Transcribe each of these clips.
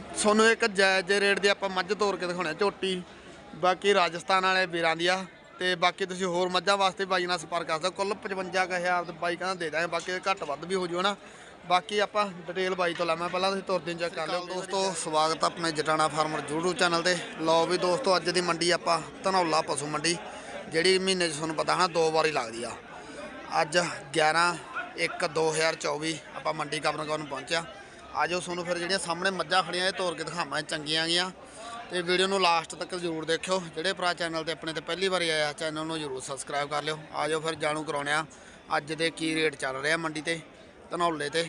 ਤੁਹਾਨੂੰ ਇੱਕ ਜਾਇਜ਼ ਰੇਟ ਦੀ ਆਪਾਂ ਮੱਝ ਤੋਰ ਕੇ ਦਿਖਾਉਣਾ, ਝੋਟੀ, ਬਾਕੀ ਰਾਜਸਥਾਨ ਵਾਲੇ ਵੀਰਾਂ ਦੀ ਆ। ਤੇ ਬਾਕੀ ਤੁਸੀਂ ਹੋਰ ਮੱਝਾਂ ਵਾਸਤੇ ਬਾਈ ਨਾਲ ਸੰਪਰਕ ਕਰ ਸਕਦੇ ਹੋ। ਕੁੱਲ 55000 ਦੇ ਬਾਈ ਕਹਿੰਦਾ ਦੇ ਦਾਂਗੇ, ਬਾਕੀ ਘੱਟ ਵੱਧ ਵੀ ਹੋ ਜੂ ਨਾ ਬਾਕੀ ਆਪਾਂ ਡਿਟੇਲ ਬਾਈ ਤੋਂ ਲਾਵਾਂ ਪਹਿਲਾਂ ਤੁਸੀਂ ਤੁਰ ਦਿਨ ਚੈੱਕ ਕਰ ਲਿਓ। ਦੋਸਤੋ, ਸਵਾਗਤ ਆਪਣੇ ਜਟਾਣਾ ਫਾਰਮਰ YouTube ਚੈਨਲ ਤੇ। ਲਓ ਵੀ ਦੋਸਤੋ, ਅੱਜ ਦੀ ਮੰਡੀ ਆਪਾਂ ਧਨੌਲਾ ਪਸ਼ੂ ਮੰਡੀ, ਜਿਹੜੀ ਮਹੀਨੇ 'ਚ ਤੁਹਾਨੂੰ ਪਤਾ ਹਨਾ, ਦੋ ਵਾਰੀ ਲੱਗਦੀ ਆ। ਅੱਜ 11 1 2024 ਆਪਾਂ ਮੰਡੀ ਕਵਰ ਕਰਨ ਪਹੁੰਚਿਆ। ਆਜੋ ਤੁਹਾਨੂੰ ਫਿਰ ਜਿਹੜੀਆਂ ਸਾਹਮਣੇ ਮੱਝਾਂ ਖੜੀਆਂ, ਇਹ ਤੋਰ ਕੇ ਦਿਖਾਵਾਂ ਚੰਗੀਆਂ ਗੀਆਂ। ਤੇ ਵੀਡੀਓ ਨੂੰ ਲਾਸਟ ਤੱਕ ਜ਼ਰੂਰ ਦੇਖਿਓ। ਜਿਹੜੇ ਭਰਾ ਚੈਨਲ ਤੇ ਆਪਣੇ ਤੇ ਪਹਿਲੀ ਵਾਰੀ ਆਇਆ ਚੈਨਲ ਨੂੰ ਜ਼ਰੂਰ ਸਬਸਕ੍ਰਾਈਬ ਕਰ ਲਿਓ। ਆਜੋ ਫਿਰ ਜਾਣੂ ਕਰਾਉਣੇ ਆ, ਅੱਜ ਦੇ ਕੀ ਰੇਟ ਚੱਲ ਰਿਹਾ ਮੰਡੀ ਤੇ, ਧਨੌਲੇ ਤੇ।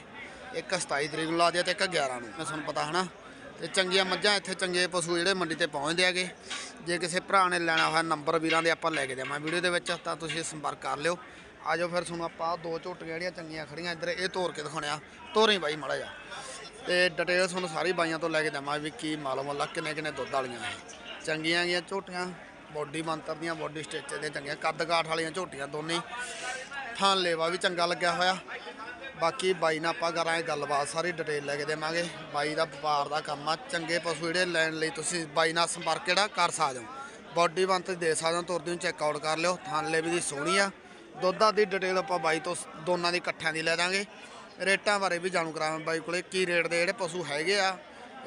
ਇੱਕ 27 ਤਰੀਕ ਨੂੰ ਲਾ ਦਿਆ ਤੇ ਇੱਕ 11 ਨੂੰ ਮੈਂ ਤੁਹਾਨੂੰ ਪਤਾ ਹਨਾ। ਤੇ ਚੰਗੀਆਂ ਮੱਝਾਂ ਇੱਥੇ, ਚੰਗੇ ਪਸ਼ੂ ਜਿਹੜੇ ਮੰਡੀ ਤੇ ਪਹੁੰਚਦੇ ਆਗੇ ਜੇ ਕਿਸੇ ਭਰਾ ਨੇ ਲੈਣਾ ਹੋਇਆ ਨੰਬਰ ਵੀਰਾਂ ਦੇ ਆਪਾਂ ਲੈ ਕੇ ਦੇਵਾਂ ਵੀਡੀਓ ਦੇ ਵਿੱਚ, ਤਾਂ ਤੁਸੀਂ ਸੰਪਰਕ ਕਰ ਲਿਓ। ਆਜੋ ਫਿਰ ਤੁਹਾਨੂੰ ਆਪਾਂ ਦੋ ਝੋਟੀਆਂ ਜਿਹੜੀਆਂ ਚੰਗੀਆਂ ਖੜੀਆਂ ਇੱਧਰ, ਇਹ ਤੋਰ ਕੇ ਦਿਖਾਉਣੇ ਆ। ਤੋਰੀ ਬਾਈ ਮਾੜਾ ਜਾ ਤੇ ਡਿਟੇਲ ਤੁਹਾਨੂੰ ਸਾਰੀ ਬਾਈਆਂ ਤੋਂ ਲੈ ਕੇ ਦੇਵਾਂ ਵੀ ਕੀ ਮਾਲੂਮ ਅੱਲਾ ਕਿੰਨੇ ਕਿੰਨੇ ਦੁੱਧ ਵਾਲੀਆਂ ਚੰਗੀਆਂ ਗੀਆਂ ਝੋਟੀਆਂ, ਬੋਡੀ ਬੰਤਰ ਦੀਆਂ, ਬੋਡੀ ਸਟ੍ਰਕਚਰ ਦੀਆਂ ਚੰਗੀਆਂ, ਕੱਦ ਕਾਠ ਵਾਲੀਆਂ ਝੋਟੀਆਂ ਦੋਨੇ। ਹੀ। ਥਾਂ ਲੇਵਾ ਵੀ ਚੰਗਾ ਲੱਗਿਆ ਹੋਇਆ। ਬਾਕੀ ਬਾਈ ਨਾਲ ਆਪਾਂ ਕਰਾਂਗੇ ਗੱਲਬਾਤ, ਸਾਰੀ ਡਿਟੇਲ ਲੈ ਕੇ ਦੇਵਾਂਗੇ। ਬਾਈ ਦਾ ਵਪਾਰ ਦਾ ਕੰਮ ਆ, ਚੰਗੇ ਪਸ਼ੂ ਜਿਹੜੇ ਲੈਣ ਲਈ ਤੁਸੀਂ ਬਾਈ ਨਾਲ ਸੰਪਰਕ ਜਿਹੜਾ ਕਰ ਸਕਦੇ ਹੋ। ਬਾਡੀ ਬੰਤ ਦੇ ਸਕਦੇ ਹੋ, ਤੁਰਦੀ ਨੂੰ ਚੈੱਕ ਆਊਟ ਕਰ ਲਿਓ। ਥਾਂ ਲੇਵੇ ਦੀ ਸੋਹਣੀ ਆ। ਦੁੱਧਾਂ ਦੀ ਡਿਟੇਲ ਆਪਾਂ ਬਾਈ ਤੋਂ ਦੋਨਾਂ ਦੀ ਇਕੱਠਿਆਂ ਦੀ ਲੈ ਦਾਂਗੇ ਰੇਟਾਂ ਬਾਰੇ ਵੀ ਜਾਣੂ ਕਰਾਵਾਂ ਬਾਈ ਕੋਲੇ, ਕੀ ਰੇਟ ਦੇ ਜਿਹੜੇ ਪਸ਼ੂ ਹੈਗੇ ਆ,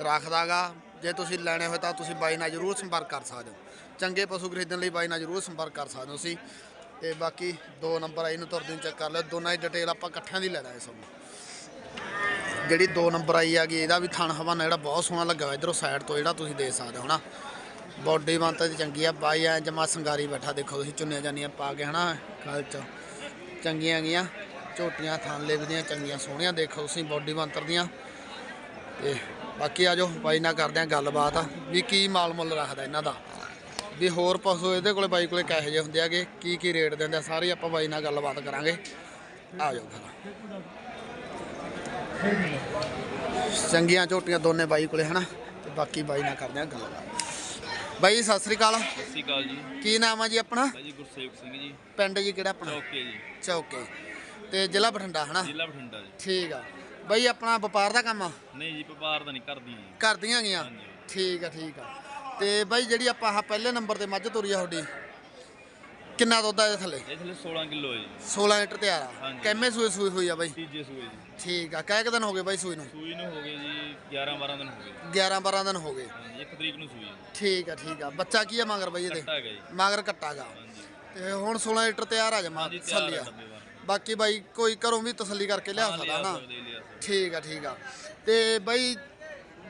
ਰੱਖਦਾਗਾ। ਜੇ ਤੁਸੀਂ ਲੈਣੇ ਹੋਏ ਤਾਂ ਤੁਸੀਂ ਬਾਈ ਨਾਲ ਜ਼ਰੂਰ ਸੰਪਰਕ ਕਰ ਸਕਦੇ ਹੋ। ਚੰਗੇ ਪਸ਼ੂ ਖਰੀਦਣ ਲਈ ਬਾਈ ਨਾਲ ਜ਼ਰੂਰ ਸੰਪਰਕ ਕਰ ਸਕਦੇ ਹੋ ਤੁਸੀਂ। ਤੇ ਬਾਕੀ ਦੋ ਨੰਬਰ ਆਈ ਨੂੰ ਤੁਰਦੇ ਨੂੰ ਚੈੱਕ ਕਰ ਲਿਓ। ਦੋਨਾਂ ਦੀ ਡਿਟੇਲ ਆਪਾਂ ਇਕੱਠਿਆਂ ਦੀ ਲੈ ਦਾਂਗੇ ਤੁਹਾਨੂੰ ਜਿਹੜੀ ਦੋ ਨੰਬਰ ਆਈ ਹੈਗੀ, ਇਹਦਾ ਵੀ ਥਣ ਹਵਾਨਾ ਜਿਹੜਾ ਬਹੁਤ ਸੋਹਣਾ ਲੱਗਾ ਹੋਇਆ ਇਧਰੋਂ ਸਾਈਡ ਤੋਂ, ਜਿਹੜਾ ਤੁਸੀਂ ਦੇਖ ਸਕਦੇ ਹੋ ਨਾ। ਬਾਡੀ ਬੰਤਾ ਦੀ ਚੰਗੀ ਆ, ਬਾਈ ਐ ਜਮਾ ਸੰਗਾਰੀ ਬੈਠਾ, ਦੇਖੋ ਤੁਸੀਂ ਚੁੰਨੀਆਂ ਜਾਨੀਆਂ ਪਾ ਕੇ ਹਨਾ ਗਲ ਚ ਚੰਗੀਆਂ ਗੀਆਂ ਝੋਟੀਆਂ ਥਣ ਲਿਵਦੀਆਂ ਚੰਗੀਆਂ ਸੋਹਣੀਆਂ ਦੇਖੋ ਤੁਸੀਂ ਬਾਡੀ ਬੰਤਰ ਦੀਆਂ। ਤੇ ਬਾਕੀ ਆਜੋ ਬਾਈ ਨਾਲ ਕਰਦੇ ਆ ਗੱਲਬਾਤ। ਵੀ ਕੀ ਮਾਲ ਮੁੱਲ ਰੱਖਦਾ ਇਹਨਾਂ ਦਾ? ਵੀ ਹੋਰ ਪਸ਼ੂ ਇਹਦੇ ਕੋਲੇ ਬਾਈ ਕੋਲੇ ਕਿਹੋ ਜਿਹੇ ਹੁੰਦੇ ਆਗੇ? ਕੀ ਕੀ ਰੇਟ ਦਿੰਦੇ ਆ? ਸਾਰੀ ਆਪਾਂ ਬਾਈ ਨਾਲ ਗੱਲਬਾਤ ਕਰਾਂਗੇ। ਆਜੋ ਫਿਰ। ਚੰਗੀਆਂ ਝੋਟੀਆਂ ਦੋਨੇ ਬਾਈ ਕੋਲੇ ਹਨਾ? ਤੇ ਬਾਕੀ ਬਾਈ ਨਾਲ ਕਰਦੇ ਆ ਗੱਲਬਾਤ। ਬਾਈ ਸਤਿ ਸ੍ਰੀ ਅਕਾਲ। ਸਤਿ ਸ਼੍ਰੀ ਅਕਾਲ ਜੀ। ਕੀ ਨਾਮ ਆ ਜੀ ਆਪਣਾ? ਜੀ ਗੁਰਸੇਵਕ ਸਿੰਘ ਜੀ। ਪਿੰਡ ਜੀ ਕਿਹੜਾ ਆਪਣਾ? ਓਕੇ ਜੀ। ਚੌਕੇ। ਤੇ ਜ਼ਿਲ੍ਹਾ ਬਠਿੰਡਾ ਹਨਾ? ਜ਼ਿਲ੍ਹਾ ਬਠਿੰਡਾ ਜੀ। ਠੀਕ ਆ। ਬਾਈ ਆਪਣਾ ਵਪਾਰ ਦਾ ਕੰਮ? ਆ ਨਹੀਂ ਜੀ ਵਪਾਰ ਦਾ ਨਹੀਂ ਕਰਦੀ ਜੀ। ਕਰਦੀਆਂ ਗੀਆਂ? ਹਾਂਜੀ। ਠੀਕ ਆ ਠੀਕ ਆ। ਤੇ ਬਾਈ ਜਿਹੜੀ ਆਪਾਂ ਆਹ ਪਹਿਲੇ ਨੰਬਰ ਤੇ ਮੱਝ ਤੋਰੀ ਆ ਤੁਹਾਡੀ ਕਿੰਨਾ ਦੁੱਧ ਆ ਇਹਦੇ ਥੱਲੇ? ਇਹ ਥੱਲੇ 16 ਕਿਲੋ ਹੈ ਜੀ। 16 ਲੀਟਰ ਤਿਆਰ ਆ। ਹਾਂਜੀ। ਕਿੰਨੇ ਸੂਈ ਹੋਈ ਆ ਬਾਈ? ਤੀਜੇ ਸੂਏ ਜੀ। ਠੀਕ ਆ। ਕਹਿ ਦਿਨ ਹੋ ਗਏ ਬਾਈ ਸੂਈ ਨੂੰ? ਸੂਈ ਨੂੰ ਹੋ ਗਏ ਜੀ 11 12 ਦਿਨ ਹੋ ਗਏ। 11 12 ਦਿਨ ਹੋ ਗਏ। ਹਾਂਜੀ ਇੱਕ ਤਰੀਕ ਨੂੰ ਸੂਈ ਠੀਕ ਆ ਠੀਕ ਆ। ਬੱਚਾ ਕੀ ਆ ਮਗਰ ਬਾਈ ਇਹਦੇ? ਕੱਟਾ ਹੈਗਾ ਜੀ। ਮਗਰ ਕੱਟਾਗਾ ਹਾਂਜੀ। ਤੇ ਹੁਣ 16 ਲੀਟਰ ਤਿਆਰ ਆ ਜਮਾ ਹਾਂਜੀ ਤਿਆਰ ਹੈ ਡੱਬੇ ਬਾਕੀ ਬਾਈ ਕੋਈ ਘਰੋਂ ਵੀ ਤਸੱਲੀ ਕਰਕੇ ਲਿਆ ਹਾਂ, ਸਕਦਾ ਨਾ। ਠੀਕ ਆ ਠੀਕ ਆ। ਤੇ ਬਾਈ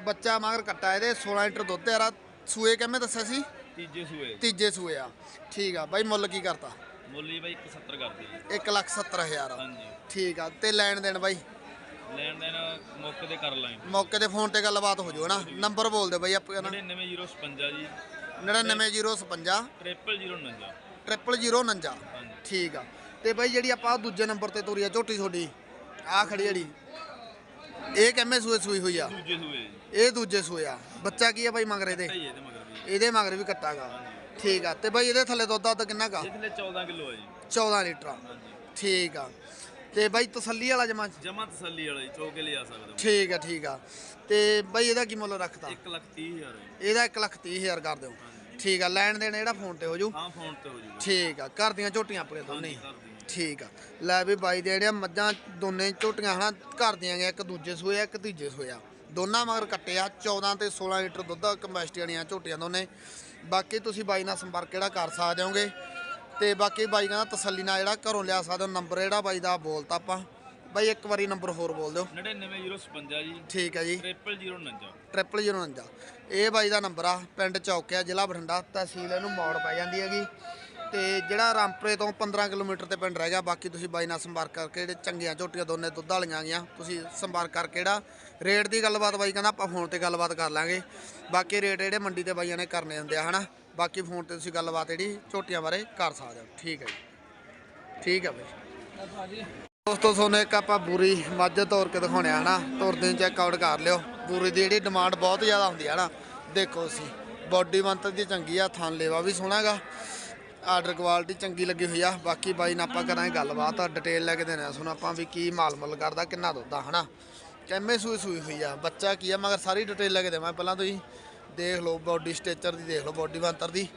ਬੱਚਾ ਮਗਰ ਕੱਟਾ ਇਹਦੇ 16 ਲੀਟਰ ਦੁੱਧ ਆ ਸੂਏ ਕਿਵੇਂ ਦੱਸਿਆ ਸੀ? ਤੀਜੇ ਸੂਏ। ਤੀਜੇ ਸੂਏ ਆ। ਠੀਕ ਆ ਬਾਈ ਮੁੱਲ ਕੀ ਕਰਤਾ? ਮੁੱਲੀ ਬਾਈ 170 ਕਰਦੇ ਜੀ 1 ਲੱਖ 70 ਹਜ਼ਾਰ। ਹਾਂਜੀ। ਠੀਕ ਆ ਤੇ ਲੈਣ ਦੇਣ ਬਾਈ? ਲੈਣ ਦੇਣ ਮੌਕੇ ਤੇ ਕਰ ਲਾਂਗੇ। ਮੌਕੇ ਤੇ ਫੋਨ ਤੇ ਗੱਲਬਾਤ ਹੋ ਜਾਊ ਨਾ ਨੰਬਰ ਬੋਲ ਦੇ ਬਾਈ ਆਪਾਂ 99056 ਜੀ। 99055 ਟ੍ਰਿਪਲ 0049 ਹਾਂਜੀ। ਠੀਕ ਆ। ਤੇ ਬਾਈ ਜਿਹੜੀ ਆਪਾਂ ਦੂਜੇ ਨੰਬਰ ਤੇ ਤੋਰੀ ਆ ਝੋਟੀ ਤੁਹਾਡੀ ਆ ਖੜੀ ਜਿਹੜੀ ਇਹ ਕਿੰਨੇ ਸੂਏ ਸੂਈ ਹੋਈ ਆ? ਦੂਜੇ ਸੂਏ ਜੀ। ਇਹ ਦੂਜੇ ਸੂਏ ਆ। ਬੱਚਾ ਕੀ ਆ ਬਾਈ ਮਗਰੇ ਇਹਦੇ? ਇਹਦੇ ਮਗਰ ਵੀ ਕੱਟਾਗਾ। ਠੀਕ ਆ ਤੇ ਬਾਈ ਇਹਦੇ ਥੱਲੇ ਦੁੱਧ ਦੱਧ ਕਿੰਨਾ ਕਾ ਇਹ ਥੱਲੇ 14 ਕਿਲੋ ਹੈ ਜੀ। 14 ਲੀਟਰ ਆ। ਠੀਕ ਆ। ਤੇ ਬਾਈ ਤਸੱਲੀ ਵਾਲਾ ਜਮਾ ਜਮਾ ਤਸੱਲੀ ਵਾਲਾ ਜੀ ਚੌਕੇ ਲਿਆ ਸਕਦਾ ਠੀਕ ਆ ਠੀਕ ਆ। ਤੇ ਬਾਈ ਇਹਦਾ ਕੀ ਮੁੱਲ ਰੱਖਤਾ? 1 ਲੱਖ 30 ਹਜ਼ਾਰ ਹੈ ਇਹਦਾ 1 ਲੱਖ 30 ਹਜ਼ਾਰ ਕਰ ਦਿਓ। ਠੀਕ ਆ ਲੈਣ ਦੇਣ ਜਿਹੜਾ ਫੋਨ ਤੇ ਹੋ ਜੂ? ਹਾਂ ਫੋਨ ਤੇ ਹੋ ਜੂਗਾ। ਠੀਕ ਆ ਘਰ ਦੀਆਂ ਝੋਟੀਆਂ ਆਪਣੇ ਦੋਨੇ ਹੀ। ਠੀਕ ਆ। ਲੈ ਵੀ ਬਾਈ ਦੇ ਜਿਹੜੀਆਂ ਮੱਝਾਂ ਦੋਨੇ ਝੋਟੀਆਂ ਹਨਾ ਘਰ ਦੀਆਂ ਗਈਆਂ ਇੱਕ ਦੂਜੇ ਸੂਏ ਆ ਇੱਕ ਤੀਜੇ ਸੂਏ ਆ। ਦੋਨਾਂ ਮਗਰ ਕੱਟੇ ਆ 14 ਤੇ 16 ਲੀਟਰ ਦੁੱਧ ਕੰਬੈਸਟੀ ਵਾਲੀਆਂ ਝੋਟੀਆਂ ਦੋਨੇ। ਬਾਕੀ ਤੁਸੀਂ ਬਾਈ ਨਾਲ ਸੰਪਰਕ ਜਿਹੜਾ ਕਰ ਸਕਦੇ ਹੋਗੇ? ਤੇ ਬਾਕੀ ਬਾਈ ਕਹਿੰਦਾ ਤਸੱਲੀ ਨਾਲ ਜਿਹੜਾ ਘਰੋਂ ਲਿਆ ਸਕਦੇ ਨੰਬਰ ਜਿਹੜਾ ਬਾਈ ਦਾ ਬੋਲਤਾ ਆਪਾਂ। ਬਾਈ ਇੱਕ ਵਾਰੀ ਨੰਬਰ ਹੋਰ ਬੋਲ ਦਿਓ। 99056 ਜੀ। ਠੀਕ ਹੈ ਜੀ। 0049 ਟ੍ਰਿਪਲ 049 ਇਹ ਬਾਈ ਦਾ ਨੰਬਰ ਆ ਪਿੰਡ ਚੌਕਿਆ ਜ਼ਿਲ੍ਹਾ ਬਠਿੰਡਾ ਤਹਿਸੀਲ ਇਹਨੂੰ ਮੌੜ ਪੈ ਜਾਂਦੀ ਹੈਗੀ। ਤੇ ਜਿਹੜਾ ਰਾਮਪੁਰੇ ਤੋਂ 15 ਕਿਲੋਮੀਟਰ ਤੇ ਪਿੰਡ ਰਹਿ ਗਿਆ, ਬਾਕੀ ਤੁਸੀਂ ਬਾਈ ਨਾਲ ਸੰਪਰਕ ਕਰਕੇ ਜਿਹੜੇ ਚੰਗੀਆਂ ਝੋਟੀਆਂ ਦੋਨੇ ਦੁੱਧ ਵਾਲੀਆਂ ਗਈਆਂ, ਤੁਸੀਂ ਸੰਪਰਕ ਕਰਕੇ ਜਿਹੜਾ ਰੇਟ ਦੀ ਗੱਲਬਾਤ ਬਾਈ ਕਹਿੰਦਾ ਆਪਾਂ ਫੋਨ ਤੇ ਗੱਲਬਾਤ ਕਰ ਲਾਂਗੇ। ਬਾਕੀ ਰੇਟ ਜਿਹੜੇ ਮੰਡੀ ਤੇ ਬਾਈਆਂ ਨੇ ਕਰਨੇ ਹੁੰਦੇ ਆ, ਹਨਾ? ਬਾਕੀ ਫੋਨ ਤੇ ਤੁਸੀਂ ਗੱਲਬਾਤ ਜਿਹੜੀ ਝੋਟੀਆਂ ਬਾਰੇ ਕਰ ਸਕਦੇ ਹੋ। ਠੀਕ ਹੈ ਜੀ। ਠੀਕ ਹੈ ਬਾਈ। ਦੋਸਤੋ, ਤੁਹਾਨੂੰ ਇੱਕ ਆਪਾਂ ਬੂਰੀ ਮੱਝ ਤੋਰ ਕੇ ਦਿਖਾਉਣੇ ਆ, ਹਨਾ? ਤੁਰਦੇ ਨੂੰ ਚੈੱਕ ਆਊਟ ਕਰ ਲਿਓ। ਬੂਰੀ ਦੀ ਜਿਹੜੀ ਡਿਮਾਂਡ ਬਹੁਤ ਜ਼ਿਆਦਾ ਹੁੰਦੀ ਹੈ ਹਨਾ? ਦੇਖੋ ਤੁਸੀਂ। ਬਾਡੀ ਮੰਤਰ ਦੀ ਚੰਗੀ ਆ, ਥਣ ਲੇਵਾ ਵੀ ਸੋਹਣਾਗਾ ਆਰਡਰ ਕੁਆਲਿਟੀ ਚੰਗੀ ਲੱਗੀ ਹੋਈ ਆ। ਬਾਕੀ ਬਾਈ ਨਾਲ ਆਪਾਂ ਕਰਾਂਗੇ ਗੱਲਬਾਤ ਡਿਟੇਲ ਲੈ ਕੇ ਦੇਣਾ ਸੁਣ ਆਪਾਂ ਵੀ ਕੀ ਮਾਲ ਮੁੱਲ ਕਰਦਾ ਕਿੰਨਾ ਦੁੱਧ ਆ ਹਨਾ? ਕੈਮੇ ਸੂਈ ਸੂਈ ਹੋਈ ਆ। ਬੱਚਾ ਕੀ ਆ ਮਗਰ ਸਾਰੀ ਡਿਟੇਲ ਲੈ ਕੇ ਦੇਵਾਂ ਪਹਿਲਾਂ ਤੁਸੀਂ ਦੇਖ ਲਓ ਬਾਡੀ ਸਟੇਚਰ ਦੀ ਦੇਖ ਲਓ ਬਾਡੀ ਬੰਤਰ ਦੀ।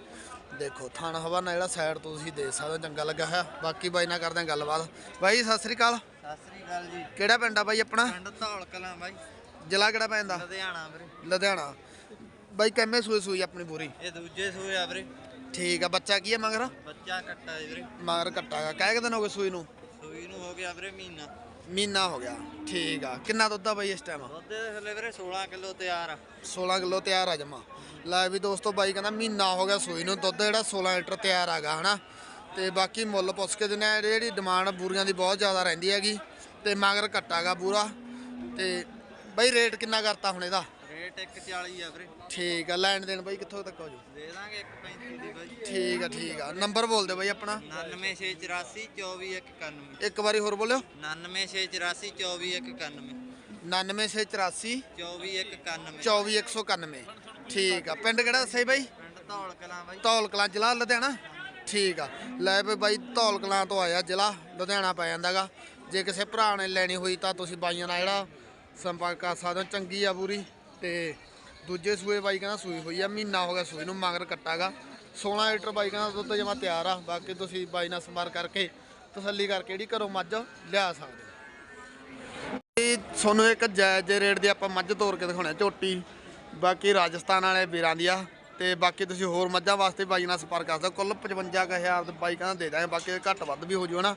ਦੇਖੋ ਥਣ ਹਵਾ ਨਾਲ ਜਿਹੜਾ ਸਾਈਡ ਤੋਂ ਤੁਸੀਂ ਦੇਖ ਸਕਦੇ ਹੋ ਚੰਗਾ ਲੱਗਾ ਹੋਇਆ। ਬਾਕੀ ਬਾਈ ਨਾਲ ਕਰਦੇ ਹਾਂ ਗੱਲਬਾਤ। ਬਾਈ ਸਤਿ ਸ੍ਰੀ ਅਕਾਲ। ਸਤਿ ਸ੍ਰੀ ਅਕਾਲ ਜੀ। ਕਿਹੜਾ ਪਿੰਡ ਆ ਬਾਈ ਆਪਣਾ? ਪਿੰਡ ਧੌਲ ਕਲਾਂ ਬਾਈ। ਜ਼ਿਲ੍ਹਾ ਕਿਹੜਾ ਪੈਂਦਾ? ਲੁਧਿਆਣਾ ਵੀਰੇ। ਲੁਧਿਆਣਾ। ਬਾਈ ਕੈਮੇ ਸੂਈ ਸੂਈ ਆਪਣੀ ਪੂਰੀ ਇਹ ਦੂਜੇ ਸੂਏ ਆ ਵੀਰੇ। ਠੀਕ ਆ ਬੱਚਾ ਕੀ ਆ ਮਗਰ? ਬੱਚਾ ਕੱਟਾ ਜੀ ਵੀਰੇ। ਮਗਰ ਕੱਟਾਗਾ ਕਹਿ ਕੇ ਦਿਨ ਹੋ ਗਏ ਸੂਈ ਨੂੰ? ਸੂਈ ਨੂੰ ਹੋ ਗਿਆ ਵੀਰੇ ਮਹੀਨਾ। ਮਹੀਨਾ ਹੋ ਗਿਆ। ਠੀਕ ਆ। ਕਿੰਨਾ ਦੁੱਧ ਆ ਬਾਈ ਇਸ ਟਾਈਮ ਦੁੱਧ ਦੇ ਥੱਲੇ ਵੀਰੇ 16 ਕਿਲੋ ਤਿਆਰ ਆ। 16 ਕਿਲੋ ਤਿਆਰ ਆ ਜਮਾ। ਲੈ ਵੀ ਦੋਸਤੋ ਬਾਈ ਕਹਿੰਦਾ ਮਹੀਨਾ ਹੋ ਗਿਆ ਸੂਈ ਨੂੰ। ਦੁੱਧ ਜਿਹੜਾ 16 ਲੀਟਰ ਤਿਆਰ ਆਗਾ ਹਨਾ? ਤੇ ਬਾਕੀ ਮੁੱਲ ਪੁੱਛ ਕੇ ਦਿੰਦੇ ਆ ਜਿਹੜੀ ਡਿਮਾਂਡ ਬੂਰੀਆਂ ਦੀ ਬਹੁਤ ਜ਼ਿਆਦਾ ਰਹਿੰਦੀ ਹੈਗੀ। ਤੇ ਮਗਰ ਘਟਾਗਾ ਪੂਰਾ। ਤੇ ਬਾਈ ਰੇਟ ਕਿੰਨਾ ਕਰਤਾ ਹੁਣ ਇਹਦਾ? ਰੇਟ 140 ਆ ਵੀਰੇ। ਠੀਕ ਆ ਲੈਣ ਦੇਣ ਬਾਈ ਕਿੱਥੋਂ ਤੱਕ ਹੋ ਜੂ ਦੇ ਦਾਂਗੇ 135 ਦੀ ਬਾਈ। ਠੀਕ ਆ ਠੀਕ ਆ। ਨੰਬਰ ਬੋਲ ਦਿਓ ਬਾਈ ਆਪਣਾ। 99684 24191 ਇੱਕ ਵਾਰੀ ਹੋਰ ਬੋਲਿਓ। 99684 24191 99684 24191 24191 ਠੀਕ ਆ। ਪਿੰਡ ਕਿਹੜਾ ਦੱਸਿਆ ਜੀ ਬਾਈ? ਪਿੰਡ ਧੌਲ ਕਲਾਂ ਬਾਈ। ਧੌਲ ਕਲਾਂ ਜ਼ਿਲ੍ਹਾ ਲੁਧਿਆਣਾ? ਠੀਕ ਆ। ਲੈ ਵੀ ਬਾਈ ਧੌਲ ਕਲਾਂ ਤੋਂ ਆਇਆ ਜ਼ਿਲ੍ਹਾ। ਲੁਧਿਆਣਾ ਪੈ ਜਾਂਦਾਗਾ। ਜੇ ਕਿਸੇ ਭਰਾ ਨੇ ਲੈਣੀ ਹੋਈ ਤਾਂ ਤੁਸੀਂ ਬਾਈਆਂ ਨਾਲ ਜਿਹੜਾ ਸੰਪਰਕ ਕਰ ਸਕਦੇ ਹੋ। ਚੰਗੀ ਆ ਪੂਰੀ। ਤੇ ਦੂਜੇ ਸੂਏ ਬਾਈ ਕਹਿੰਦਾ ਸੂਈ ਹੋਈ ਆ, ਮਹੀਨਾ ਹੋ ਗਿਆ ਸੂਈ ਨੂੰ, ਮਗਰ ਕੱਟਾਗਾ। 16 ਲੀਟਰ ਬਾਈ ਕਹਿੰਦਾ ਦੁੱਧ ਜਮਾ ਤਿਆਰ ਆ, ਬਾਕੀ ਤੁਸੀਂ ਬਾਈ ਨਾਲ ਸੰਪਰਕ ਕਰਕੇ ਤਸੱਲੀ ਕਰਕੇ ਜਿਹੜੀ ਘਰੋਂ ਮੱਝ ਲਿਆ ਸਕਦੇ ਹੋ। ਇਹ ਤੁਹਾਨੂੰ ਇੱਕ ਜਾਇਜ਼ ਰੇਟ ਦੀ ਆਪਾਂ ਮੱਝ ਤੋਰ ਕੇ ਦਿਖਾਉਣਾ ਝੋਟੀ, ਬਾਕੀ ਰਾਜਸਥਾਨ ਵਾਲੇ ਵੀਰਾਂ ਦੀ ਆ, ਤੇ ਬਾਕੀ ਤੁਸੀਂ ਹੋਰ ਮੱਝਾਂ ਵਾਸਤੇ ਬਾਈ ਨਾਲ ਸੰਪਰਕ ਕਰ ਸਕਦੇ ਹੋ। ਕੁੱਲ 55000 ਦੇ ਬਾਈ ਕਹਿੰਦਾ ਦੇ ਦਾਂਗੇ, ਬਾਕੀ ਘੱਟ ਵੱਧ ਵੀ ਹੋ ਜੂ ਹਨਾ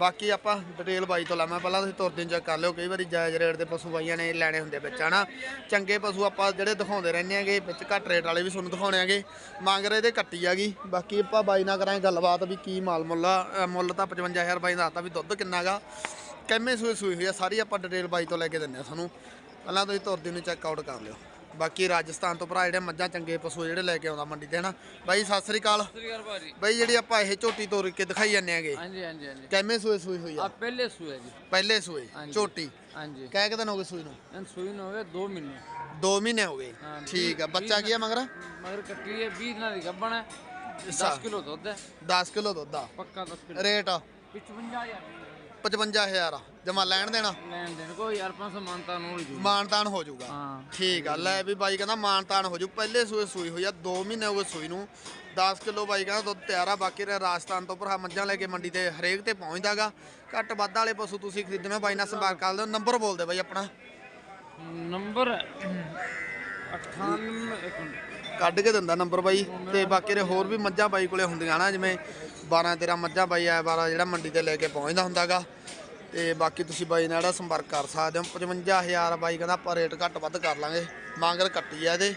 ਬਾਕੀ ਆਪਾਂ ਡਿਟੇਲ ਬਾਈ ਤੋਂ ਲਾਵਾਂ। ਪਹਿਲਾਂ ਤੁਸੀਂ ਤੁਰ ਦਿਨ ਚੈੱਕ ਕਰ ਲਿਓ। ਕਈ ਵਾਰੀ ਜਾਇਜ਼ ਰੇਟ ਦੇ ਪਸ਼ੂ ਬਾਈਆਂ ਨੇ ਲੈਣੇ ਹੁੰਦੇ ਵਿੱਚ, ਹਨਾ? ਚੰਗੇ ਪਸ਼ੂ ਆਪਾਂ ਜਿਹੜੇ ਦਿਖਾਉਂਦੇ ਰਹਿੰਦੇ ਆਂਗੇ ਵਿੱਚ ਘੱਟ ਰੇਟ ਵਾਲੇ ਵੀ ਤੁਹਾਨੂੰ ਦਿਖਾਉਣੇ ਆਂਗੇ ਮੰਗ ਰਹੇ ਦੇ ਕੱਟੀ ਆਗੀ ਬਾਕੀ ਆਪਾਂ ਬਾਈ ਨਾਲ ਕਰਾਂਗੇ ਗੱਲਬਾਤ ਵੀ ਕੀ ਮਾਲ ਮੁੱਲ ਆ ਮੁੱਲ ਤਾਂ 55000 ਬਾਈ ਦਾ ਤਾਂ ਵੀ ਦੁੱਧ ਕਿੰਨਾਗਾ ਕਿੰਨੇ ਸੂਈ ਸੂਈ ਹੋਈ ਆ, ਸਾਰੀ ਆਪਾਂ ਡਿਟੇਲ ਬਾਈ ਤੋਂ ਲੈ ਕੇ ਦਿੰਨੇ ਆ ਤੁਹਾਨੂੰ। ਪਹਿਲਾਂ ਤੁਸੀਂ ਤੁਰਦੀ ਨੂੰ ਚੈੱਕ ਆਊਟ ਕਰ ਲਿਓ। ਬਾਕੀ ਰਾਜਸਥਾਨ ਤੋਂ ਭਰਾ ਜਿਹੜੇ ਮੱਝਾਂ ਚੰਗੇ ਪਸ਼ੂ ਜਿਹੜੇ ਲੈ ਕੇ ਆਉਂਦਾ ਮੰਡੀ ਤੇ ਹਨਾ? ਬਾਈ ਸਤਿ ਸ੍ਰੀ ਅਕਾਲ। ਸ੍ਰੀ ਅਕਾਲ ਭਾਜੀ। ਬਾਈ ਜਿਹੜੀ ਆਪਾਂ ਇਹ ਝੋਟੀ ਤੋਰ ਕੇ ਦਿਖਾਈ ਜਾਂਦੇ ਆਂਗੇ। ਹਾਂਜੀ ਹਾਂਜੀ ਹਾਂਜੀ। ਕਿੰਨੇ ਸੂਏ ਸੂਈ ਹੋਈ ਆ? ਆ ਪਹਿਲੇ ਸੂਏ ਜੀ। ਪਹਿਲੇ ਸੂਏ ਹਾਂਜੀ। ਝੋਟੀ। ਹਾਂਜੀ। ਕਹਿ ਦਿਨ ਹੋ ਗਏ ਸੂਈ ਨੂੰ? ਐਨ ਸੂਈ ਨੂੰ ਹੋ ਗਏ 2 ਮਹੀਨੇ। 2 ਮਹੀਨੇ ਹੋ ਗਏ। ਹਾਂ, ਠੀਕ ਆ। ਵੀਹ- ਬੱਚਾ ਕੀ ਆ ਮਗਰ? ਮਗਰ ਕੱਟੀ ਹੈ 20 ਦਿਨਾਂ ਦੀ ਗੱਬਣ ਹੈ। ਅੱਛਾ। 10 ਕਿਲੋ ਦੁੱਧ ਹੈ। 10 ਕਿਲੋ ਦੁੱਧ ਆ। ਪੱਕਾ 10 ਕਿਲੋ। ਰੇਟ? 55000 55000 ਆ। ਜਮਾ ਲੈਣ ਦੇਣਾ। ਲੈਣ ਦੇਣ ਕੋਈ ਯਾਰ 500 ਮਾਨਤਾ ਨੂੰ ਜੂ ਮਾਨਤਾਨ ਹੋ ਜਾਊਗਾ ਹਾਂ। ਠੀਕ ਆ ਲੈ ਵੀ ਬਾਈ ਕਹਿੰਦਾ ਮਾਨਤਾਨ ਹੋ ਜੂ। ਪਹਿਲੇ ਸੂਏ ਸੂਈ ਹੋਈ ਆ 2 ਮਹੀਨੇ ਹੋ ਗਏ ਸੂਈ ਨੂੰ। 10 ਕਿਲੋ ਬਾਈ ਕਹਿੰਦਾ ਦੁੱਧ ਤਿਆਰ ਆ ਬਾਕੀ ਰਾਜਸਥਾਨ ਤੋਂ ਭਰਾ ਮੱਝਾਂ ਲੈ ਕੇ ਮੰਡੀ ਤੇ ਹਰੇਕ ਤੇ ਪਹੁੰਚਦਾਗਾ। ਘੱਟ ਵੱਧ ਵਾਲੇ ਪਸ਼ੂ ਤੁਸੀਂ ਖਰੀਦਣੇ ਬਾਈ ਨਾਲ ਸੰਪਰਕ ਕਰ ਲਿਓ। ਨੰਬਰ ਬੋਲ ਦੇ ਬਾਈ ਆਪਣਾ। ਨੰਬਰ 98 ਇੱਕ ਮਿੰਟ। ਕੱਢ ਕੇ ਦਿੰਦਾ ਨੰਬਰ ਬਾਈ। ਤੇ ਬਾਕੀ ਰੇ ਹੋਰ ਵੀ ਮੱਝਾਂ ਬਾਈ ਕੋਲੇ ਹੁੰਦੀਆਂ ਨਾ ਜਿਵੇਂ 12 13 ਮੱਝਾਂ ਬਾਈ ਆ ਵਾਲਾ ਜਿਹੜਾ ਮੰਡੀ ਤੇ ਲੈ ਕੇ ਪਹੁੰਚਦਾ ਹੁੰਦਾਗਾ। ਤੇ ਬਾਕੀ ਤੁਸੀਂ ਬਾਈ ਨਾਲ ਜਿਹੜਾ ਸੰਪਰਕ ਕਰ ਸਕਦੇ ਹੋ। 55000 ਬਾਈ ਕਹਿੰਦਾ ਆਪਾਂ ਰੇਟ ਘੱਟ ਵੱਧ ਕਰ ਲਾਂਗੇ। ਮਾਂਗਰ ਕੱਟੀ ਆ ਇਹਦੇ।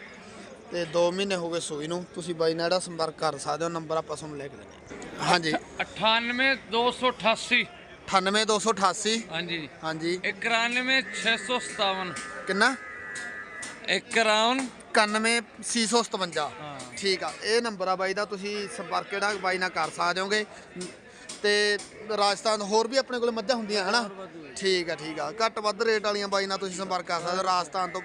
ਤੇ 2 ਮਹੀਨੇ ਹੋ ਗਏ ਸੂਈ ਨੂੰ। ਤੁਸੀਂ ਬਾਈ ਨਾਲ ਜਿਹੜਾ ਸੰਪਰਕ ਕਰ ਸਕਦੇ ਹੋ। ਨੰਬਰ ਆਪਾਂ ਤੁਹਾਨੂੰ ਲੈ ਕੇ ਦਿੰਦੇ ਹਾਂਜੀ। 98288 98288 ਹਾਂਜੀ। ਹਾਂਜੀ। 91657 ਕਿੰਨਾ? 91 91657 ਹਾਂ ਠੀਕ ਆ, ਇਹ ਨੰਬਰ ਆ ਬਾਈ ਦਾ, ਤੁਸੀਂ ਸੰਪਰਕ ਜਿਹੜਾ ਬਾਈ ਨਾਲ ਕਰ ਸਕਦੇ ਹੋਗੇ ਤੇ ਰਾਜਸਥਾਨ ਹੋਰ ਵੀ ਆਪਣੇ ਕੋਲ ਮੱਝਾਂ ਹੁੰਦੀਆਂ, ਹਨਾ? ਠੀਕ ਆ ਠੀਕ ਆ। ਘੱਟ ਵੱਧ ਰੇਟ ਵਾਲੀਆਂ ਬਾਈ ਨਾਲ ਤੁਸੀਂ ਸੰਪਰਕ ਕਰ ਸਕਦੇ ਹੋ। ਰਾਜਸਥਾਨ ਤੋਂ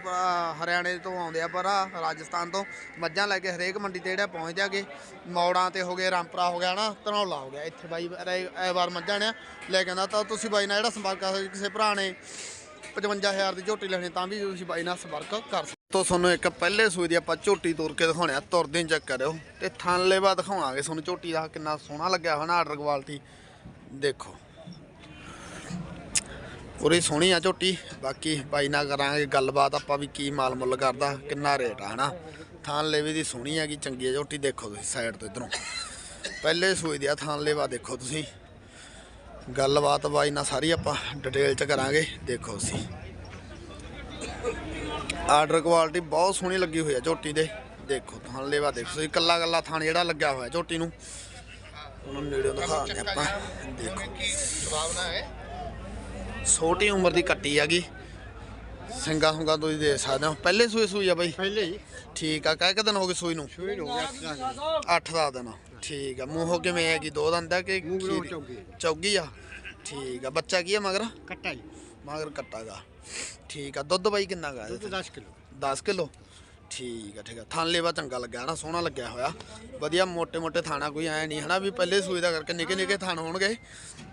ਹਰਿਆਣੇ ਤੋਂ ਆਉਂਦੇ ਆ ਪਰ ਰਾਜਸਥਾਨ ਤੋਂ ਮੱਝਾਂ ਲੈ ਕੇ ਹਰੇਕ ਮੰਡੀ ਤੇ ਜਿਹੜਾ ਪਹੁੰਚ ਜਾਗੇ। ਮੌੜਾਂ ਤੇ ਹੋ ਗਏ, ਰਾਮਪਰਾ ਹੋ ਗਿਆ, ਹਨਾ? ਧਨੌਲਾ ਹੋ ਗਿਆ, ਇੱਥੇ ਬਾਈ ਐ ਵਾਰ ਮੱਝਾਂ ਨੇ। ਲੈ ਕੇ ਆਉਂਦਾ ਤਾਂ ਤੁਸੀਂ ਬਾਈ ਨਾਲ ਜਿਹੜਾ ਸੰਪਰਕ ਕਰ ਸਕਦੇ ਕਿਸੇ ਭਰਾ ਨੇ 55000 ਦੀ ਝੋਟੀ ਲੈਣੀ, ਤਾਂ ਵੀ ਤੁਸੀਂ ਬਾਈ ਨਾਲ ਸੰਪਰਕ ਕਰ ਸਕਦੇ ਤੋਂ ਤੁਹਾਨੂੰ ਇੱਕ ਪਹਿਲੇ ਸੂਈ ਦੀ ਆਪਾਂ ਝੋਟੀ ਤੋਰ ਕੇ ਦਿਖਾਉਣੇ ਆ, ਤੁਰਦੇ ਚੈੱਕ ਕਰਿਓ ਤੇ ਥਾਂਲੇਵਾ ਦਿਖਾਵਾਂਗੇ ਤੁਹਾਨੂੰ ਝੋਟੀ ਦਾ ਕਿੰਨਾ ਸੋਹਣਾ ਲੱਗਿਆ ਹੋਣਾ, ਆਰਡਰ ਕੁਆਲਿਟੀ ਦੇਖੋ। ਪੂਰੀ ਸੋਹਣੀ ਆ ਝੋਟੀ। ਬਾਕੀ ਬਾਈ ਨਾਲ ਕਰਾਂਗੇ ਗੱਲਬਾਤ, ਆਪਾਂ ਵੀ ਕੀ ਮਾਲ ਮੁੱਲ ਕਰਦਾ, ਕਿੰਨਾ ਰੇਟ ਆ, ਹਨਾ? ਥਾਨਲੇਵੇ ਦੀ ਸੋਹਣੀ ਹੈਗੀ, ਚੰਗੀ ਆ ਝੋਟੀ, ਦੇਖੋ ਤੁਸੀਂ ਸਾਈਡ ਤੋਂ ਇਧਰੋਂ। ਪਹਿਲੇ ਸੂਈ ਦੀ ਆ ਥਾਨਲੇਵਾ ਦੇਖੋ ਤੁਸੀਂ। ਗੱਲਬਾਤ ਬਾਈ ਨਾਲ ਸਾਰੀ ਆਪਾਂ ਡਿਟੇਲ ਚ ਕਰਾਂਗੇ, ਦੇਖੋ ਤੁਸੀਂ ਆਰਡਰ ਕੁਆਲਿਟੀ ਬਹੁਤ ਸੋਹਣੀ ਲੱਗੀ ਹੋਈ ਹੈ ਝੋਟੀ ਦੇ। ਦੇਖੋ ਥਣ ਲੇਵਾ ਦੇਖੋ ਤੁਸੀਂ ਕੱਲਾ ਕੱਲਾ ਥਣ ਜਿਹੜਾ ਲੱਗਿਆ ਹੋਇਆ ਝੋਟੀ ਨੂੰ। ਉਹਨੂੰ ਨੇੜੇ ਦਿਖਾਉਂਦੇ ਆਪਾਂ। ਦੇਖੋ। ਛੋਟੀ ਉਮਰ ਦੀ ਕੱਟੀ ਹੈਗੀ। ਸਿੰਗਾ ਹੁੰਗਾ ਤੁਸੀਂ ਦੇਖ ਸਕਦੇ ਹੋ। ਪਹਿਲੇ ਸੂਈ ਸੂਈ ਆ ਬਾਈ। ਪਹਿਲੇ ਹੀ। ਠੀਕ ਆ ਕਹਿ ਕਿ ਦਿਨ ਹੋ ਗਏ ਸੂਈ ਨੂੰ? ਹੋ ਗਿਆ 8 ਦਾ ਦਿਨ। ਠੀਕ ਆ ਮੂੰਹੋਂ ਕਿਵੇਂ ਹੈਗੀ? ਦੋ ਦੰਦ ਆ ਕਿ। ਚੌਗੀ। ਆ। ਠੀਕ ਆ ਬੱਚਾ ਕੀ ਆ ਮਗਰ? ਕੱਟਾ ਜੀ ਮਗਰ ਕੱਟਾਗਾ। ਠੀਕ ਆ ਦੁੱਧ ਬਾਈ ਕਿੰਨਾ ਗਾ ਦੁੱਧ 10 ਕਿਲੋ। 10 ਕਿਲੋ? ਠੀਕ ਆ ਠੀਕ ਆ। ਥਣ ਲੇਵਾ ਚੰਗਾ ਲੱਗਿਆ ਹਨਾ ਸੋਹਣਾ ਲੱਗਿਆ ਹੋਇਆ। ਵਧੀਆ ਮੋٹے ਮੋٹے ਥਾਣਾ ਕੋਈ ਆਇਆ ਨਹੀਂ ਹਨਾ ਵੀ ਪਹਿਲੇ ਸੂਈ ਦਾ ਕਰਕੇ ਨਿੱਕੇ ਨਿੱਕੇ ਥਾਣ ਹੋਣਗੇ।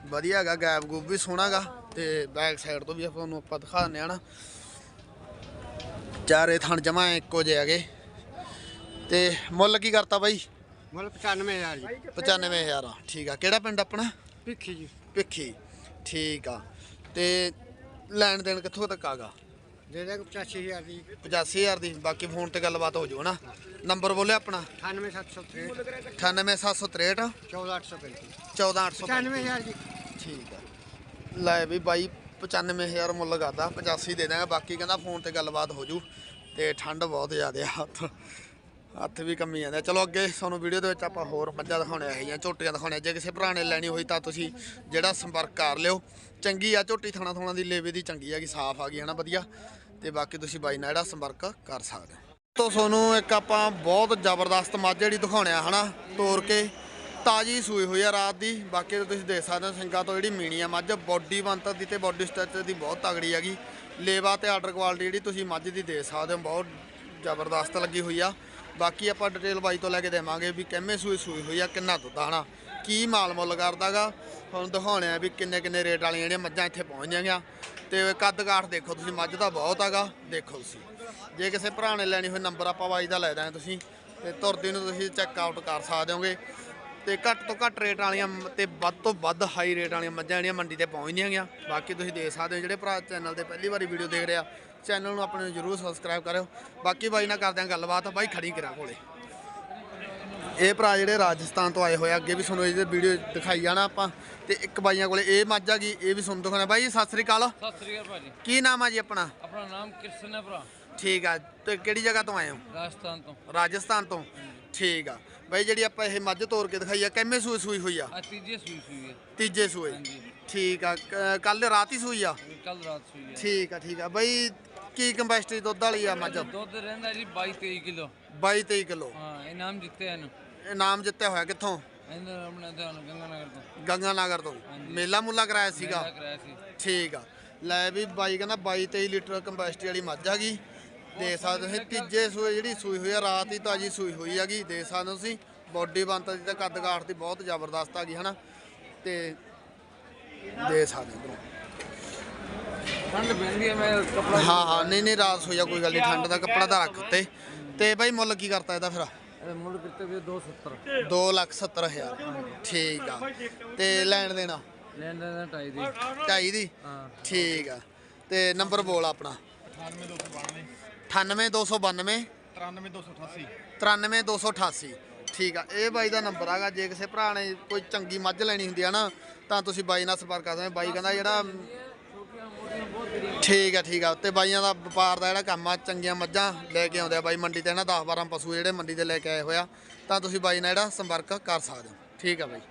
ਵਧੀਆ ਹੈਗਾ ਗੈਪ ਗੂਪ ਵੀ ਸੋਹਣਾਗਾ ਤੇ ਬੈਕ ਸਾਈਡ ਤੋਂ ਵੀ ਆਪਾਂ ਨੂੰ ਆਪਾਂ ਦਿਖਾ ਦਿੰਦੇ ਹਨਾ ਚਾਰੇ ਥਣ ਜਮਾ ਇੱਕੋ ਜਿਹੇ ਹੈਗੇ। ਤੇ ਮੁੱਲ ਕੀ ਕਰਤਾ ਬਾਈ? ਮੁੱਲ 95000 ਜੀ। 95000 ਠੀਕ ਆ ਕਿਹੜਾ ਪਿੰਡ ਆਪਣਾ? ਭਿੱਖੀ ਜੀ। ਭਿੱਖੀ। ਠੀਕ ਆ। ਤੇ ਲੈਣ ਦੇਣ ਕਿੱਥੋਂ ਤੱਕ ਆਗਾ? ਦੇ ਦੇ 85000 ਦੀ। 85000 ਦੀ ਬਾਕੀ ਫੋਨ ਤੇ ਗੱਲਬਾਤ ਹੋ ਜਾਊ ਨਾ। ਨੰਬਰ ਬੋਲੇ ਆਪਣਾ। 98763 98763 14835 14800 95000 ਜੀ। ਠੀਕ ਆ। ਲੈ ਵੀ ਬਾਈ 95000 ਮੁੱਲ ਕਰਦਾ 85 ਦੇ ਦਾਂਗੇ ਬਾਕੀ ਕਹਿੰਦਾ ਫੋਨ ਤੇ ਗੱਲਬਾਤ ਹੋ ਜੂ ਤੇ ਠੰਡ ਬਹੁਤ ਜ਼ਿਆਦਾ ਆ। ਹੱਥ ਵੀ ਕੰਮੀ ਜਾਂਦੇ ਆ। ਚਲੋ ਅੱਗੇ ਤੁਹਾਨੂੰ ਵੀਡੀਓ ਦੇ ਵਿੱਚ ਆਪਾਂ ਹੋਰ ਮੱਝਾਂ ਦਿਖਾਉਣੇ ਹੈਗੀਆਂ, ਝੋਟੀਆਂ ਦਿਖਾਉਣੇ ਜੇ ਕਿਸੇ ਭਰਾ ਨੇ ਲੈਣੀ ਹੋਈ ਤਾਂ ਤੁਸੀਂ ਜਿਹੜਾ ਸੰਪਰਕ ਕਰ ਲਿਓ। ਚੰਗੀ ਆ, ਝੋਟੀ ਥਾਣਾ ਥੋਣਾ ਦੀ ਲੇਵੇ ਦੀ ਚੰਗੀ ਆ, ਕਿ ਸਾਫ਼ ਆ ਗਈ ਹੈ ਨਾ ਵਧੀਆ। ਤੇ ਬਾਕੀ ਤੁਸੀਂ ਬਾਈ ਨਾਲ ਜਿਹੜਾ ਸੰਪਰਕ ਕਰ ਸਕਦੇ ਹੋ। ਤੋਂ ਤੁਹਾਨੂੰ ਇੱਕ ਆਪਾਂ ਬਹੁਤ ਜ਼ਬਰਦਸਤ ਮੱਝ ਜਿਹੜੀ ਦਿਖਾਉਣੇ ਆ, ਹਨਾ, ਤੋਰ ਕੇ। ਤਾਜੀ ਸੂਈ ਹੋਈ ਆ ਰਾਤ ਦੀ। ਬਾਕੀ ਤੁਸੀਂ ਦੇਖ ਸਕਦੇ ਹੋ, ਸਿੰਘਾਂ ਤੋਂ ਜਿਹੜੀ ਮੀਣੀ ਆ ਮੱਝ ਬੋਡੀ ਬਣਤਰ ਦੀ ਤੇ ਬੋਡੀ ਸਟਰਕਚਰ ਦੀ ਬਹੁਤ ਤਗੜੀ ਹੈਗੀ। ਲੇਵਾ ਤੇ ਆਰਡਰ ਕੁਆਲਿਟੀ ਜਿਹੜੀ ਤੁਸੀਂ ਮੱਝ ਦੀ ਦੇਖ ਸਕਦੇ ਹੋ, ਬਹੁਤ ਜ਼ਬਰਦਸਤ ਲੱਗੀ ਹੋਈ ਆ। ਬਾਕੀ ਆਪਾਂ ਡਿਟੇਲ ਬਾਈ ਤੋਂ ਲੈ ਕੇ ਦੇਵਾਂਗੇ ਵੀ ਕਿੰਨੇ ਸੂਈ ਸੂਈ ਹੋਈ ਆ, ਕਿੰਨਾ ਦੁੱਧ ਆ ਹਨਾ। ਕੀ ਮਾਲ ਮੁੱਲ ਕਰਦਾਗਾ। ਤੁਹਾਨੂੰ ਦਿਖਾਉਣੇ ਆ ਵੀ ਕਿੰਨੇ ਕਿੰਨੇ ਰੇਟ ਵਾਲੀਆਂ ਜਿਹੜੀਆਂ ਮੱਝਾਂ ਇੱਥੇ ਪਹੁੰਚ ਜਾਣਗੀਆਂ ਤੇ ਕੱਦ ਕਾਠ ਦੇਖੋ ਤੁਸੀਂ, ਮੱਝ ਦਾ ਬਹੁਤ ਹੈਗਾ ਦੇਖੋ ਤੁਸੀਂ। ਜੇ ਕਿਸੇ ਭਰਾ ਨੇ ਲੈਣੀ ਹੋਈ ਨੰਬਰ ਆਪਾਂ ਬਾਈ ਦਾ ਲੈ ਦਾਂਗੇ ਤੁਸੀਂ, ਤੇ ਤੁਰਦੀ ਨੂੰ ਤੁਸੀਂ ਚੈੱਕ ਆਊਟ ਕਰ ਸਕਦੇ ਹੋਗੇ। ਤੇ ਘੱਟ ਤੋਂ ਘੱਟ ਰੇਟ ਵਾਲੀਆਂ ਮ- ਤੇ ਵੱਧ ਤੋਂ ਵੱਧ ਹਾਈ ਰੇਟ ਵਾਲੀਆਂ ਮੱਝਾਂ ਜਿਹੜੀਆਂ ਮੰਡੀ ਤੇ ਪਹੁੰਚਦੀਆਂ ਗੀਆਂ ਬਾਕੀ ਤੁਸੀਂ ਦੇਖ ਸਕਦੇ ਹੋ ਜਿਹੜੇ ਭਰਾ ਚੈਨਲ ਤੇ ਪਹਿਲੀ ਵਾਰੀ ਵੀਡੀਓ ਦੇਖ ਰਿਹਾ ਚੈਨਲ ਨੂੰ ਆਪਣੇ ਨੂੰ ਜਰੂਰ ਸਬਸਕ੍ਰਾਈਬ ਕਰਿਓ। ਬਾਕੀ ਬਾਈ ਨਾਲ ਕਰਦੇ ਆਂ ਗੱਲਬਾਤ ਬਾਈ ਖੜੀ ਕਰਾਂ ਕੋਲੇ। ਇਹ ਭਰਾ ਜਿਹੜੇ ਰਾਜਸਥਾਨ ਤੋਂ ਆਏ ਹੋਏ ਆ ਅੱਗੇ ਵੀ ਤੁਹਾਨੂੰ ਇਹਦੇ ਵੀਡੀਓ ਦਿਖਾਈ ਜਾਣਾ ਆਪਾਂ। ਤੇ ਇੱਕ ਬਾਈਆਂ ਕੋਲੇ ਇਹ ਮੱਝ ਆ ਗਈ ਇਹ ਵੀ ਤੁਹਾਨੂੰ ਦਿਖਾਉਣਾ। ਬਾਈ ਸਤਿ ਸ੍ਰੀ ਅਕਾਲ। ਸਤਿ ਸ੍ਰੀ ਅਕਾਲ ਭਾਜੀ। ਕੀ ਨਾਮ ਆ ਜੀ ਆਪਣਾ? ਆਪਣਾ ਨਾਮ ਕਿਰਸ਼ਨ ਹੈ ਭਰਾ। ਠੀਕ ਆ। ਤੇ ਕਿਹੜੀ ਜਗ੍ਹਾ ਤੋਂ ਆਏ ਹੋ? ਰਾਜਸਥਾਨ ਤੋਂ। ਰਾਜਸਥਾਨ ਤੋਂ। ਠੀਕ ਆ। ਬਾਈ ਜਿਹੜੀ ਆਪਾਂ ਇਹ ਮੱਝ ਤੋੜ ਕੇ ਦਿਖਾਈ ਆ ਕਿੰਨੇ ਸੂਈ ਸੂਈ ਹੋਈ ਆ? ਆ ਤੀਜੀ ਸੂਈ ਸੂਈ ਹੈ। ਤੀਜੇ ਸੂਏ। ਹਾਂਜੀ। ਠੀਕ ਆ। ਕੱਲ ਰਾਤ ਹੀ ਸੂਈ ਆ? ਕੱਲ ਰਾਤ ਸੂਈ ਹੈ ਠੀਕ ਆ ਠੀਕ ਆ। ਬਾਈ ਕੀ ਕੰਪੈਸਟੀ ਦੁੱਧ ਵਾਲੀ ਆ ਮੱਝ? ਦੁੱਧ ਰਹਿੰਦਾ ਜੀ 22 23 ਕਿਲੋ। 22 23 ਕਿਲੋ। ਹਾਂ ਇਨਾਮ ਜਿੱਤੇ ਹਨ ਇਨਾਮ ਜਿੱਤਿਆ ਹੋਇਆ ਕਿੱਥੋਂ? ਇਹਨਾਂ ਆਪਣੇ ਧਿਆਨ ਗੰਗਾ ਨਗਰ ਤੋਂ। ਗੰਗਾ ਨਗਰ ਤੋਂ ਮੇਲਾ ਮੁੱਲਾ ਕਰਾਇਆ ਸੀਗਾ? ਕਰਾਇਆ ਸੀ। ਠੀਕ ਆ। ਲੈ ਵੀ ਬਾਈ ਕਹਿੰਦਾ 22 23 ਲੀਟਰ ਕੰਪੈਸਟੀ ਵਾਲੀ ਮੱਝ ਆ ਗਈ। ਦੇ ਸਕਦੇ ਹੋ ਤੁਸੀਂ ਤੀਜੇ ਸੂਏ ਜਿਹੜੀ ਸੂਈ ਹੋਈ ਆ ਰਾਤ ਹੀ ਤਾਜੀ ਸੂਈ ਹੋਈ ਹੈਗੀ ਦੇ ਸਕਦੇ ਹੋ ਤੁਸੀਂ? ਬੋਡੀ ਬੰਤ ਦੀ ਤੇ ਕੱਦ ਕਾਠ ਦੀ ਬਹੁਤ ਜ਼ਬਰਦਸਤ ਆ ਗਈ ਹਨਾ? ਤੇ ਦੇ ਸਕਦੇ ਹੋ ਠੰਡ ਪੈਂਦੀ ਹੈ ਮੈਂ ਕਪੜਾ ਹਾਂ ਹਾਂ ਨਹੀਂ ਨਹੀਂ ਰਾਤ ਸੋਇਆ ਕੋਈ ਗੱਲ ਨਹੀਂ ਠੰਡ ਦਾ ਕੱਪੜਾ ਤਾਂ ਰੱਖ ਤੇ ਤੇ ਬਾਈ ਮੁੱਲ ਕੀ ਕਰਤਾ ਇਹਦਾ ਫਿਰ? ਮੁੱਲ ਕਿਤੇ ਵੀ 270 2 ਲੱਖ 70 ਹਜ਼ਾਰ। ਠੀਕ ਆ। ਤੇ ਲੈਣ ਦੇਣਾ? ਲੈਣ ਦਾ ਢਾਈ ਦੀ। ਢਾਈ ਦੀ? ਹਾਂ। ਠੀਕ ਆ। ਤੇ ਨੰਬਰ ਬੋਲ ਆਪਣਾ। 98292 93288 93288 ਠੀਕ ਆ। ਇਹ ਬਾਈ ਦਾ ਨੰਬਰ ਆਗਾ ਜੇ ਕਿਸੇ ਭਰਾ ਨੇ ਕੋਈ ਚੰਗੀ ਮੱਝ ਲੈਣੀ ਹੁੰਦੀ ਆ ਨਾ ਤਾਂ ਤੁਸੀਂ ਬਾਈ ਨਾਲ ਸੰਪਰਕ ਕਰ ਸਕਦੇ। ਬਾਈ ਕਹਿੰਦਾ ਜਿਹੜਾ ਠੀਕ ਆ ਠੀਕ ਆ। ਤੇ ਬਾਈਆਂ ਦਾ ਵਪਾਰ ਦਾ ਜਿਹੜਾ ਕੰਮ ਆ, ਚੰਗੀਆਂ ਮੱਝਾਂ ਲੈ ਕੇ ਆਉਂਦੇ ਆ ਬਾਈ ਮੰਡੀ ਤੇ ਨਾ 10 12 ਪਸ਼ੂ ਜਿਹੜੇ ਮੰਡੀ ਤੇ ਲੈ ਕੇ ਆਏ ਹੋਇਆ ਤਾਂ ਤੁਸੀਂ ਬਾਈ ਨਾਲ ਜਿਹੜਾ ਸੰਪਰਕ ਕਰ ਸਕਦੇ ਹੋ। ਠੀਕ ਆ ਬਾਈ।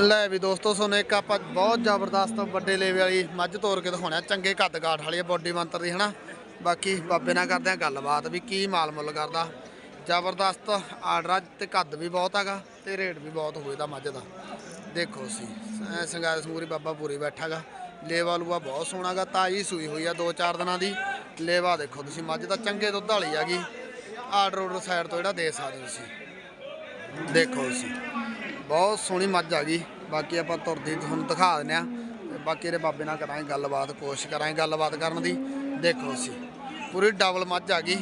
ਲੈ ਵੀ ਦੋਸਤੋ ਤੁਹਾਨੂੰ ਇੱਕ ਆਪਾਂ ਬਹੁਤ ਜ਼ਬਰਦਸਤ ਵੱਡੇ ਲੇਵੇ ਵਾਲੀ ਮੱਝ ਤੋਰ ਕੇ ਦਿਖਾਉਣਾ ਚੰਗੇ ਕੱਦ ਕਾਠ ਵਾਲੀ ਬੋਡੀ ਮੰਤਰ ਦੀ, ਹਨਾ। ਬਾਕੀ ਬਾਬੇ ਨਾਲ ਕਰਦੇ ਆ ਗੱਲਬਾਤ ਵੀ ਕੀ ਮਾਲ ਮੁੱਲ ਕਰਦਾ। ਜ਼ਬਰਦਸਤ ਆਰਡਰ ਆ ਤੇ ਕੱਦ ਵੀ ਬਹੁਤ ਹੈਗਾ ਤੇ ਰੇਟ ਵੀ ਬਹੁਤ ਹੋਏਦਾ ਮੱਝ ਦਾ। ਦੇਖੋ ਸੀ ਸੰਗਾਰ ਸੰਗੂਰੀ ਬਾਬਾ ਪੂਰੀ ਬੈਠਾਗਾ ਲੇਵਾ ਲੂਆ ਬਹੁਤ ਸੋਹਣਾਗਾ ਤਾਜੀ ਸੂਈ ਹੋਈ ਆ 2-4 ਦਿਨਾਂ ਦੀ। ਲੇਵਾ ਦੇਖੋ ਤੁਸੀਂ, ਮੱਝ ਦਾ ਚੰਗੇ ਦੁੱਧ ਵਾਲੀ ਹੈਗੀ ਆਰਡਰ ਆਰਡਰ ਸਾਈਡ ਤੋਂ ਜਿਹੜਾ ਦੇ ਸਕਦੇ ਹੋ ਤੁਸੀਂ। ਦੇਖੋ ਤੁਸੀਂ, ਬਹੁਤ ਸੋਹਣੀ ਮੱਝ ਆ ਗਈ। ਬਾਕੀ ਆਪਾਂ ਤੁਰਦੀ ਤੁਹਾਨੂੰ ਦਿਖਾ ਦਿੰਦੇ ਆ ਬਾਕੀ ਇਹਦੇ ਬਾਬੇ ਨਾਲ ਕਰਾਂਗੇ ਗੱਲਬਾਤ, ਕੋਸ਼ਿਸ਼ ਕਰਾਂਗੇ ਗੱਲਬਾਤ ਕਰਨ ਦੀ। ਦੇਖੋ ਤੁਸੀਂ, ਪੂਰੀ ਡਬਲ ਮੱਝ ਆ ਗਈ।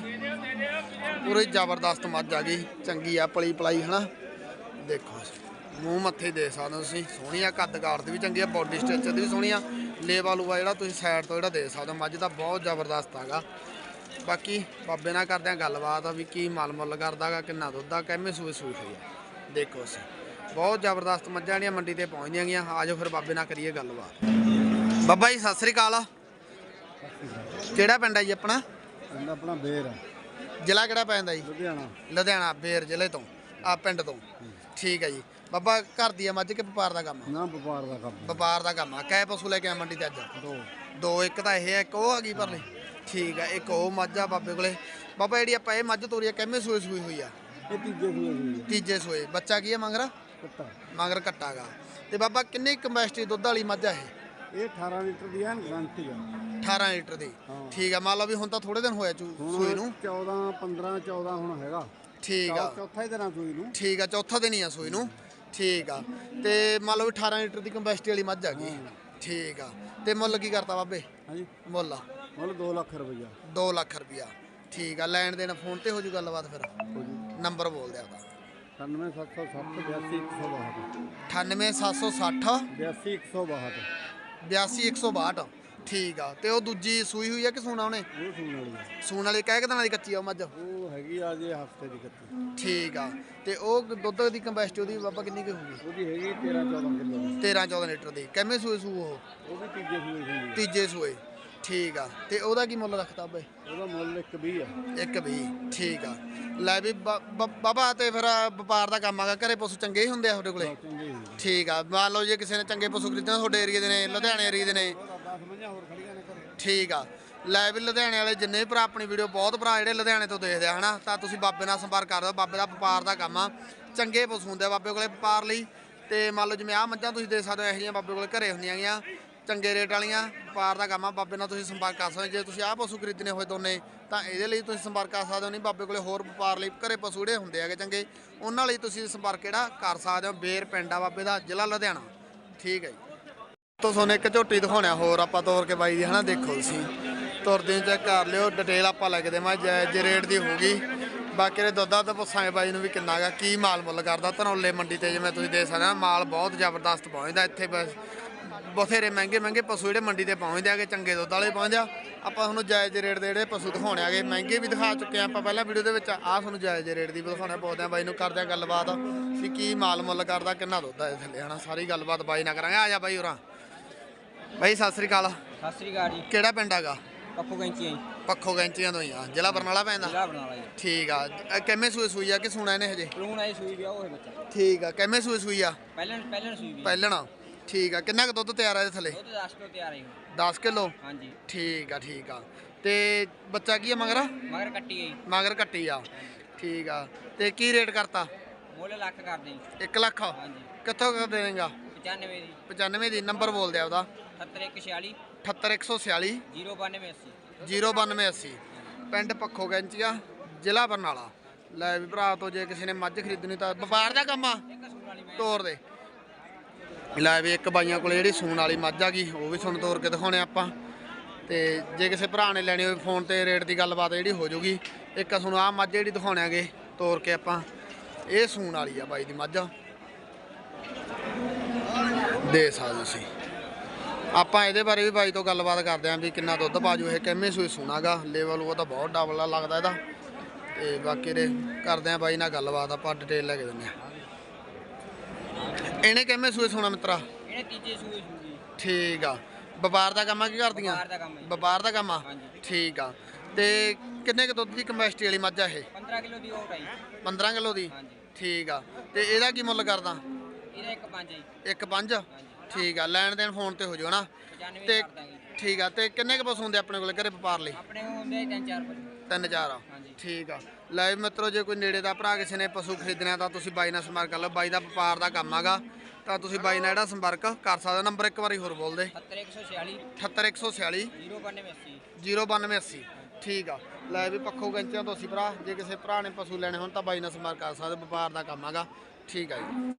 ਪੂਰੀ ਜ਼ਬਰਦਸਤ ਮੱਝ ਆ ਗਈ। ਚੰਗੀ ਆ, ਪਲੀ ਪਲਾਈ, ਹਨਾ? ਦੇਖੋ ਮੂੰਹ ਮੱਥੇ ਦੇ ਸਕਦੇ ਹੋ ਤੁਸੀਂ। ਸੋਹਣੀ ਆ, ਕੱਦ ਕਾਠ ਦੀ ਵੀ ਚੰਗੀ ਆ ਬੋਡੀ ਸਟਰਕਚਰ ਦੀ ਵੀ ਸੋਹਣੀ ਆ। ਲੇਵਾ ਲੂਆ ਜਿਹੜਾ ਤੁਸੀਂ ਸਾਈਡ ਤੋਂ ਜਿਹੜਾ ਦੇ ਸਕਦੇ ਹੋ ਮੱਝ ਦਾ ਬਹੁਤ ਜ਼ਬਰਦਸਤ ਹੈਗਾ। ਬਾਕੀ ਬਾਬੇ ਨਾਲ ਕਰਦੇ ਆ ਗੱਲਬਾਤ ਵੀ ਕੀ ਮਲ ਮੁੱਲ ਕਰਦਾਗਾ ਕਿੰਨਾ ਦੁੱਧ ਆ ਕਿੰਨੇ ਸੂਈ ਸੂਈ ਹੋਈ ਆ। ਦੇਖੋ ਅਸੀਂ। ਬਹੁਤ ਜ਼ਬਰਦਸਤ ਮੱਝਾਂ ਜਿਹੜੀਆਂ ਮੰਡੀ ਤੇ ਪਹੁੰਚਦੀਆਂ ਗਈਆਂ ਆਜੋ ਫਿਰ ਬਾਬੇ ਨਾਲ ਕਰੀਏ ਗੱਲਬਾਤ। ਬਾਬਾ ਜੀ ਸਤਿ ਸ੍ਰੀ ਅਕਾਲ। ਕਿਹੜਾ ਪਿੰਡ ਆ ਜੀ ਆਪਣਾ? ਪਿੰਡ ਆਪਣਾ ਬੇਰ ਜ਼ਿਲ੍ਹਾ ਕਿਹੜਾ ਪੈਂਦਾ ਜੀ? ਲੁਧਿਆਣਾ। ਲੁਧਿਆਣਾ ਬੇਰ ਜ਼ਿਲ੍ਹੇ ਤੋਂ ਆ ਪਿੰਡ ਤੋਂ। ਠੀਕ ਹੈ ਜੀ। ਬਾਬਾ ਘਰ ਦੀ ਆ ਮੱਝ ਕਿ ਵਪਾਰ ਦਾ ਕੰਮ ਆ? ਨਾ ਵਪਾਰ ਦਾ ਕੰਮ ਵਪਾਰ ਦਾ ਕੰਮ ਆ। ਕੈ ਪਸ਼ੂ ਲੈ ਕੇ ਆ ਮੰਡੀ ਤੇ ਅੱਜ? ਦੋ। ਦੋ ਇੱਕ ਤਾਂ ਇਹ ਆ ਇੱਕ ਉਹ ਆ ਗਈ ਪਰਲੀ। ਠੀਕ ਆ ਇੱਕ ਉਹ ਮੱਝ ਆ ਬਾਬੇ ਕੋਲੇ। ਬਾਬਾ ਜਿਹੜੀ ਆਪਾਂ ਇਹ ਮੱਝ ਤੋਰੀ ਆ ਕਿੰਨੇ ਸੂਏ ਸੂਈ ਹੋਈ ਆ? ਇਹ ਤੀਜੇ ਸੂਏ ਸੂਈ ਤੀਜੇ ਸੂਏ। ਬੱਚਾ ਕੀ ਆ ਮੰਗਰਾ? ਕੁੱਤਾ। ਮਗਰ ਕੱਟਾਗਾ ਤੇ ਬਾਬਾ ਕਿੰਨੀ ਕਪੈਸਿਟੀ ਦੁੱਧ ਵਾਲੀ ਮੱਝ ਆ ਇਹ? ਇਹ 18 ਲੀਟਰ ਦੀ ਐਨ ਗਰੰਟੀ ਆ। 18 ਲੀਟਰ ਦੀ। ਠੀਕ ਆ ਮੰਨ ਲਓ ਵੀ ਹੁਣ ਤਾਂ ਥੋੜੇ ਦਿਨ ਹੋਇਆ ਸੂਈ ਨੂੰ। 14 15 14 ਹੁਣ ਹੈਗਾ। ਠੀਕ ਆ। ਚੌਥਾ ਹੀ ਦਿਨਾਂ ਸੂਈ ਨੂੰ। ਠੀਕ ਆ ਚੌਥਾ ਦਿਨ ਹੀ ਆ ਸੂਈ ਨੂੰ। ਠੀਕ ਆ। ਤੇ ਮੰਨ ਲਓ ਵੀ 18 ਲੀਟਰ ਦੀ ਕੰਪੈਸਿਟੀ ਵਾਲੀ ਮੱਝ ਆ ਗਈ। ਠੀਕ ਆ। ਤੇ ਮੁੱਲ ਕੀ ਕਰਤਾ ਬਾਬੇ? ਹਾਂਜੀ। ਮੁੱਲ ਮੁੱਲ 2 ਲੱਖ ਰੁਪਈਆ। 2 ਲੱਖ ਰੁਪਿਆ ਠੀਕ ਆ। ਲੈਣ ਦੇਣ ਫੋਨ ਤੇ ਹੋ ਜੂ। ਗੱਲਬਾਤ ਫਿਰ ਨੰਬਰ ਬੋਲ ਦੇ ਆਪਦਾ 97760 82162 98760 82162 82162 ਠੀਕ ਆ। ਤੇ ਉਹ ਦੂਜੀ ਸੂਈ ਹੋਈ ਆ ਕਿ ਸੂਣਾ ਉਹਨੇ? ਉਹ ਸੂਣ ਵਾਲੀ। ਸੂਣ ਵਾਲੀ। ਕਹਿ ਕਿ ਦਿਨਾਂ ਦੀ ਕੱਚੀ ਆ ਮੱਝ। ਉਹ ਹੈਗੀ ਆ ਜੇ ਹਫ਼ਤੇ ਦੀ ਕੱਤੀ ਠੀਕ ਆ। ਤੇ ਉਹ ਦੁੱਧ ਦੀ ਕੰਪੈਸਟੀ ਉਹਦੀ ਬਾਬਾ ਕਿੰਨੀ ਕੁ ਹੋਊਗੀ? ਉਹਦੀ ਹੈਗੀ 13 14 ਕਿਲੋ ਦੀ। 13 14 ਲੀਟਰ ਦੀ। ਕਿੰਨੇ ਸੂਏ ਸੂ ਉਹ? ਉਹ ਵੀ ਤੀਜੇ ਸੂਏ ਹੁੰਦੀ ਆ। ਤੀਜੇ ਸੂਏ। ਠੀਕ ਆ। ਤੇ ਉਹਦਾ ਕੀ ਮੁੱਲ ਰੱਖਤਾ ਬਈ ਉਹਦਾ ਮੁੱਲ 120 ਆ। ਇੱਕ ਵੀ ਠੀਕ ਆ। ਲੈ ਵੀ ਬ- ਬ- ਬਾਬਾ ਤੇ ਫਿਰ ਵਪਾਰ ਦਾ ਕੰਮ ਆਗਾ ਘਰੇ ਪਸ਼ੂ ਚੰਗੇ ਹੀ ਹੁੰਦੇ ਆ ਤੁਹਾਡੇ ਕੋਲੇ? ਠੀਕ ਆ। ਮੰਨ ਲਓ ਜੇ ਕਿਸੇ ਨੇ ਚੰਗੇ ਪਸ਼ੂ ਖਰੀਦਣਾ ਤੁਹਾਡੇ ਏਰੀਆ ਦੇ ਨੇ ਲੁਧਿਆਣੇ ਏਰੀਆ ਦੇ ਨੇ। ਉਹਦਾ 10 ਮਈਆਂ ਹੋਰ ਠੀਕ ਆ। ਲੈ ਵੀ ਲੁਧਿਆਣੇ ਵਾਲੇ ਜਿੰਨੇ ਵੀ ਭਰਾ ਆਪਣੀ ਵੀਡੀਓ ਬਹੁਤ ਭਰਾ ਜਿਹੜੇ ਲੁਧਿਆਣੇ ਤੋਂ ਦੇਖਦੇ ਆ, ਹਨਾ? ਤਾਂ ਤੁਸੀਂ ਬਾਬੇ ਨਾਲ ਸੰਪਰਕ ਕਰ ਦਿਓ। ਬਾਬੇ ਦਾ ਵਪਾਰ ਦਾ ਕੰਮ ਆ। ਚੰਗੇ ਪਸ਼ੂ ਹੁੰਦੇ ਆ ਬਾਬੇ ਕੋਲੇ ਵਪਾਰ ਲਈ। ਤੇ ਮੰਨ ਲਓ ਜਿਵੇਂ ਆਹ ਮੱਝਾਂ ਤੁਸੀਂ ਦੇਖ ਸਕਦੇ ਹੋ, ਇਹੋ ਜਿਹੀਆਂ ਬਾਬੇ ਕੋਲੇ ਘਰੇ ਹੁੰਦੀਆਂ ਗੀਆਂ। ਚੰਗੇ ਰੇਟ ਵਾਲੀਆਂ ਵਪਾਰ ਦਾ ਕੰਮ ਆ। ਬਾਬੇ ਨਾਲ ਤੁਸੀਂ ਸੰਪਰਕ ਕਰ ਸਕਦੇ ਹੋ। ਜੇ ਤੁਸੀਂ ਆਹ ਪਸ਼ੂ ਖਰੀਦਣੇ ਹੋਏ ਦੋਨੇ, ਤਾਂ ਇਹਦੇ ਲਈ ਤੁਸੀਂ ਸੰਪਰਕ ਕਰ ਸਕਦੇ ਹੋ। ਨਹੀਂ, ਬਾਬੇ ਕੋਲੇ ਹੋਰ ਵਪਾਰ ਲਈ ਘਰੇ ਪਸ਼ੂ ਜਿਹੜੇ ਹੁੰਦੇ ਹੈਗੇ ਚੰਗੇ, ਉਹਨਾਂ ਲਈ ਤੁਸੀਂ ਸੰਪਰਕ ਜਿਹੜਾ ਕਰ ਸਕਦੇ ਹੋ। ਬੇਰ ਪਿੰਡ ਆ ਬਾਬੇ ਦਾ, ਜ਼ਿਲ੍ਹਾ ਲੁਧਿਆਣਾ। ਠੀਕ ਹੈ ਜੀ। ਤੋਂ ਤੁਹਾਨੂੰ ਇੱਕ ਝੋਟੀ ਦਿਖਾਉਣਾ ਹੋਰ ਆਪਾਂ ਤੋਰ ਕੇ ਬਾਈ ਦੀ, ਹਨਾ, ਦੇਖੋ ਤੁਸੀਂ। ਤੁਰਦੇ ਚੈੱਕ ਕਰ ਲਿਓ ਡਿਟੇਲ ਆਪਾਂ ਲੈ ਕੇ ਦੇਵਾਂ ਜੇ ਰੇਟ ਦੀ ਹੋਊਗੀ। ਬਾਕੀ ਦੇ ਦੁੱਧ ਦਾ ਪੁੱਛਾਂਗੇ ਬਾਈ ਨੂੰ ਵੀ ਕਿੰਨਾ ਗਾ ਕੀ ਮਾਲ ਮੁੱਲ ਕਰਦਾ। ਧਨੌਲੇ ਮੰਡੀ ਤੇ ਜਿਵੇਂ ਤੁਸੀਂ ਦੇਖ ਸਕਦੇ ਹੋ, ਮਾਲ ਬਹੁਤ ਜ਼ਬਰਦਸਤ ਪਹੁੰਚਦਾ। ਇੱਥੇ ਬਸ ਬਥੇਰੇ ਮਹਿੰਗੇ ਮਹਿੰਗੇ ਪਸ਼ੂ ਜਿਹੜੇ ਮੰਡੀ ਤੇ ਪਹੁੰਚਦੇ ਆਗੇ, ਚੰਗੇ ਦੁੱਧ ਵਾਲੇ ਪਹੁੰਚਦੇ ਆ। ਆਪਾਂ ਤੁਹਾਨੂੰ ਜਾਇਜ਼ ਰੇਟ ਦੇ ਜਿਹੜੇ ਪਸ਼ੂ ਦਿਖਾਉਣੇ ਆਗੇ, ਮਹਿੰਗੇ ਵੀ ਦਿਖਾ ਚੁੱਕੇ ਆ ਆਪਾਂ ਪਹਿਲਾਂ ਵੀਡੀਓ ਦੇ ਵਿੱਚ। ਆਹ ਤੁਹਾਨੂੰ ਜਾਇਜ਼ ਰੇਟ ਦੀ ਵੀ ਦਿਖਾਉਣੇ ਪੁੱਛਦੇ ਆ ਬਾਈ ਨੂੰ, ਕਰਦੇ ਆ ਗੱਲਬਾਤ ਵੀ ਕੀ ਮਾਲ ਮੁੱਲ ਕਰਦਾ, ਕਿੰਨਾ ਦੁੱਧ ਆ ਇਹ ਥੱਲੇ, ਹਨਾ। ਸਾਰੀ ਗੱਲਬਾਤ ਬਾਈ ਨਾਲ ਕਰਾਂਗੇ। ਆ ਜਾ ਬਾਈ ਉਰਾਂ ਬਾਈ ਸਤਿ ਸ੍ਰੀ ਅਕਾਲ। ਸਤਿ ਸ੍ਰੀ ਅਕਾਲ ਜੀ। ਕਿਹੜਾ ਪਿੰਡ ਹੈਗਾ? ਪੱਪੂ ਕੈਂਚੀ ਆਈ ਪੱਖੋ ਗੈਂਚੀਆਂ ਤੋਂ ਹੀ ਆ। ਜ਼ਿਲ੍ਹਾ ਬਰਨਾਲਾ ਪੈਂਦਾ? ਜ਼ਿਲ੍ਹਾ ਬਣਾ ਲਈ ਠੀਕ ਆ। ਅ, ਕਿੰਨੇ ਸੂਏ ਸੂਈ ਆ? ਕਿ ਸੁਣਾ ਇਹਨੇ ਹਜੇ? ਪਲੂਣ ਆਈ ਸੂਈ ਵੀ ਆ ਉਹ ਹੈ ਬੱਚਾ। ਠੀਕ ਆ। ਕਿੰਨੇ ਸੂਏ ਸੂਈ ਆ? ਪਹਿਲਾਂ ਪਹਿਲਾਂ ਸੂਈ ਵੀ ਪਹਿਲਣਾ। ਠੀਕ ਆ। ਕਿੰਨਾ ਕੁ ਦੁੱਧ ਤਿਆਰ ਆ ਇਹਦੇ ਥੱਲੇ? ਉਹ ਤਾਂ 10 ਕਿਲੋ ਤਿਆਰ ਹੁਣ। 10 ਕਿਲੋ? ਹਾਂਜੀ। ਠੀਕ ਆ ਠੀਕ ਆ। ਤੇ ਬੱਚਾ ਕੀ ਆ ਮਗਰ? ਮਗਰ ਕੱਟੀ ਗਈ ਮਗਰ ਕੱਟੀ ਆ। ਠੀਕ ਆ। ਤੇ ਕੀ ਰੇਟ ਕਰਤਾ? ਮੁੱਲ ਲੱਖ ਕਰ ਦੇ 1 ਲੱਖ? ਹਾਂਜੀ। ਕਿੱਥੋਂ ਕਰ ਦੇਵੇਂਗਾ? 95 ਦੀ। 95 ਦੀ। ਨੰਬਰ ਬੋਲ ਦਿਆ ਉਹਦਾ। 7146 78146 09280 09280 ਪਿੰਡ ਪੱਖੋ ਗੈਂਚੀਆ ਜ਼ਿਲ੍ਹਾ ਬਰਨਾਲਾ। ਲੈ ਵੀ ਭਰਾ ਤੋਂ ਜੇ ਕਿਸੇ ਨੇ ਮੱਝ ਖਰੀਦਣੀ ਤਾਂ ਵਪਾਰ ਦਾ ਕੰਮ ਆ। ਸੂਣ ਤੋਰ ਦੇ। ਲੈ ਵੀ ਇੱਕ ਬਾਈਆਂ ਕੋਲੇ ਜਿਹੜੀ ਸੂਣ ਵਾਲੀ ਮੱਝ ਆ ਗਈ ਉਹ ਵੀ ਤੁਹਾਨੂੰ ਤੋਰ ਕੇ ਦਿਖਾਉਣੇ ਆਪਾਂ। ਤੇ ਜੇ ਕਿਸੇ ਭਰਾ ਨੇ ਲੈਣੀ ਹੋਵੇ ਫੋਨ ਤੇ ਰੇਟ ਦੀ ਗੱਲਬਾਤ ਜਿਹੜੀ ਹੋ ਜਾਊਗੀ ਇੱਕ ਤੁਹਾਨੂੰ ਆ ਮੱਝ ਜਿਹੜੀ ਦਿਖਾਉਣਾਂਗੇ ਤੋਰ ਕੇ ਆਪਾਂ। ਇਹ ਸੂਣ ਵਾਲੀ ਆ ਬਾਈ ਦੀ ਮੱਝ। ਦੇ ਸਕਦੇ ਤੁਸੀਂ। ਆਪਾਂ ਇਹਦੇ ਬਾਰੇ ਵੀ ਬਾਈ ਤੋਂ ਗੱਲਬਾਤ ਕਰਦੇ ਆਂ ਵੀ ਕਿੰਨਾ ਦੁੱਧ ਪਾਜੂ ਇਹ ਕਿੰਨੇ ਸੂਈ ਸੂਣਾਗਾ ਲੈਵਲ ਉਹ ਤਾਂ ਬਹੁਤ ਡਬਲ ਲੱਗਦਾ ਇਹਦਾ। ਤੇ ਬਾਕੀ ਦੇ ਕਰਦੇ ਆਂ ਬਾਈ ਨਾਲ ਗੱਲਬਾਤ ਆਪਾਂ ਡਿਟੇਲ ਲੈ ਕੇ ਦਿੰਦੇ ਆ। ਇਹਨੇ ਕਿੰਨੇ ਸੂਏ ਸੋਣਾ ਮਿੱਤਰਾ? ਇਹਨੇ ਤੀਜੇ ਸੂਏ ਸੂਈ ਠੀਕ ਆ। ਵਪਾਰ ਦਾ ਕੰਮ ਆ ਕੀ ਕਰਦੀਆਂ? ਵਪਾਰ ਦਾ ਕੰਮ ਆ। ਠੀਕ ਆ। ਤੇ ਕਿੰਨੇ ਕ ਦੁੱਧ ਦੀ ਕਪੈਸਿਟੀ ਵਾਲੀ ਮੱਝ ਆ ਇਹ? 15 ਕਿਲੋ ਦੀ ਓਟ ਆਈ 15 ਕਿਲੋ ਦੀ? ਠੀਕ ਆ। ਤੇ ਇਹਦਾ ਕੀ ਮੁੱਲ ਕਰਦਾ? ਇਹਦਾ ਇੱਕ ਪੰਜ ਆਈ ਇੱਕ ਪੰਜ? ਠੀਕ ਆ ਲੈਣ ਦੇਣ ਫੋਨ ਤੇ ਹੋ ਜਾਓ ਨਾ। 95 ਤੇ ਕਰ ਦਾਂਗੇ। ਠੀਕ ਆ ਤੇ ਕਿੰਨੇ ਕ ਪਸ਼ੂ ਹੁੰਦੇ ਆਪਣੇ ਕੋਲੇ ਘਰੇ ਵਪਾਰ ਲਈ? ਆਪਣੇ ਹੁੰਦੇ ਤਿੰਨ ਚਾਰ ਪਸ਼ੂ। ਤਿੰਨ ਚਾਰ ਆ। ਹਾਂਜੀ। ਠੀਕ ਆ। ਲੈ ਵੀ ਮਿੱਤਰੋ ਜੇ ਕੋਈ ਨੇੜੇ ਦਾ ਭਰਾ ਕਿਸੇ ਨੇ ਪਸ਼ੂ ਖਰੀਦਣਾ ਤਾਂ ਤੁਸੀਂ ਬਾਈ ਨਾਲ ਸੰਪਰਕ ਕਰ ਲਓ। ਬਾਈ ਦਾ ਵਪਾਰ ਦਾ ਕੰਮ ਆਗਾ ਤਾਂ ਤੁਸੀਂ ਬਾਈ ਨਾਲ ਜਿਹੜਾ ਸੰਪਰਕ ਕਰ ਸਕਦੇ ਹੋ। ਨੰਬਰ ਇੱਕ ਵਾਰੀ ਹੋਰ ਬੋਲ ਦੇ। 7146 78146 09280 09280 ਠੀਕ ਆ। ਲੈ ਵੀ ਪੱਖੋ ਗੰਚਿਆਂ ਤੋਂ ਅਸੀਂ ਭਰਾ ਜੇ ਕਿਸੇ ਭਰਾ ਨੇ ਪਸ਼ੂ ਲੈਣੇ ਹੋਣ ਤਾਂ ਬਾਈ ਨਾਲ ਸੰਪਰਕ ਕਰ ਸਕਦੇ ਵਪਾਰ ਦਾ ਕੰਮ ਆਗਾ। ਠੀਕ ਆ ਜੀ।